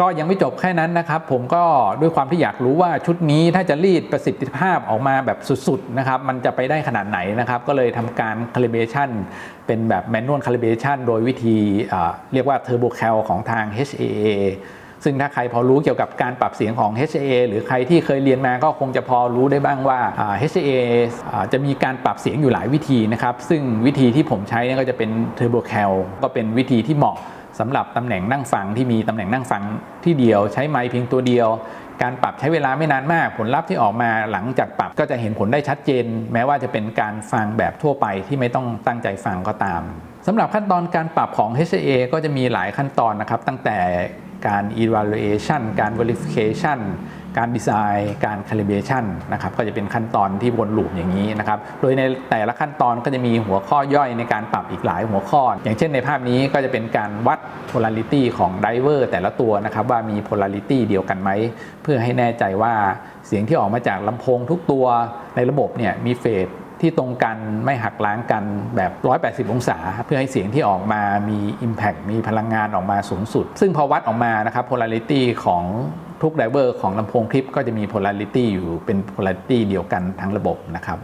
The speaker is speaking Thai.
ก็ยังไม่จบแค่นั้นนะครับ ผมก็ด้วยความที่อยากรู้ว่าชุดนี้ถ้าจะรีดประสิทธิภาพออกมาแบบสุดๆนะครับมันจะไปได้ขนาดไหนนะครับ ก็เลยทำการคาลิเบชันเป็นแบบแมนนวลคาลิเบชันโดยวิธีเรียกว่าเทอร์โบแคลของทาง HAA ซึ่งถ้าใครพอรู้เกี่ยวกับการปรับเสียงของ HAA หรือใครที่เคยเรียนมาก็คงจะพอรู้ได้บ้างว่า HAA จะมีการปรับเสียงอยู่หลายวิธีนะครับ ซึ่งวิธีที่ผมใช้เนี่ยก็จะเป็น turbo cal ก็เป็นวิธีที่เหมาะสำหรับตำแหน่งนั่งฟังที่มีตำแหน่งนั่งฟังที่เดียว ใช้ไมค์เพียงตัวเดียว การปรับใช้เวลาไม่นานมาก ผลลัพธ์ที่ออกมาหลังจากปรับก็จะเห็นผลได้ชัดเจน แม้ว่าจะเป็นการฟังแบบทั่วไปที่ไม่ต้องตั้งใจฟังก็ตามสำหรับขั้นตอนการปรับของ HA ก็จะมีหลายขั้นตอนนะครับ ตั้งแต่ การ evaluation การ verification การดีไซน์การ calibration นะครับก็จะเป็นขั้นตอนที่วนลูปอย่างนี้นะครับโดยในแต่ละขั้นตอนก็จะมีหัวข้อย่อยในการปรับอีกหลายหัวข้อ อย่างเช่นในภาพนี้ก็จะเป็นการวัด polarity ของไดเวอร์แต่ละตัวนะครับว่ามี polarity เดียวกันไหม เพื่อให้แน่ใจว่าเสียงที่ออกมาจากลำโพงทุกตัวในระบบเนี่ยมีเฟส ที่ตรงกันไม่หักล้างกันแบบ 180 องศา เพื่อให้เสียงที่ออกมามี Impact มีพลังงานออกมาสูงสุด ซึ่งพอวัดออกมานะครับ polarity ของทุกไดเวอร์ของลำโพงคลิปก็จะมี polarity อยู่เป็น polarity เดียวกันทั้งระบบนะครับ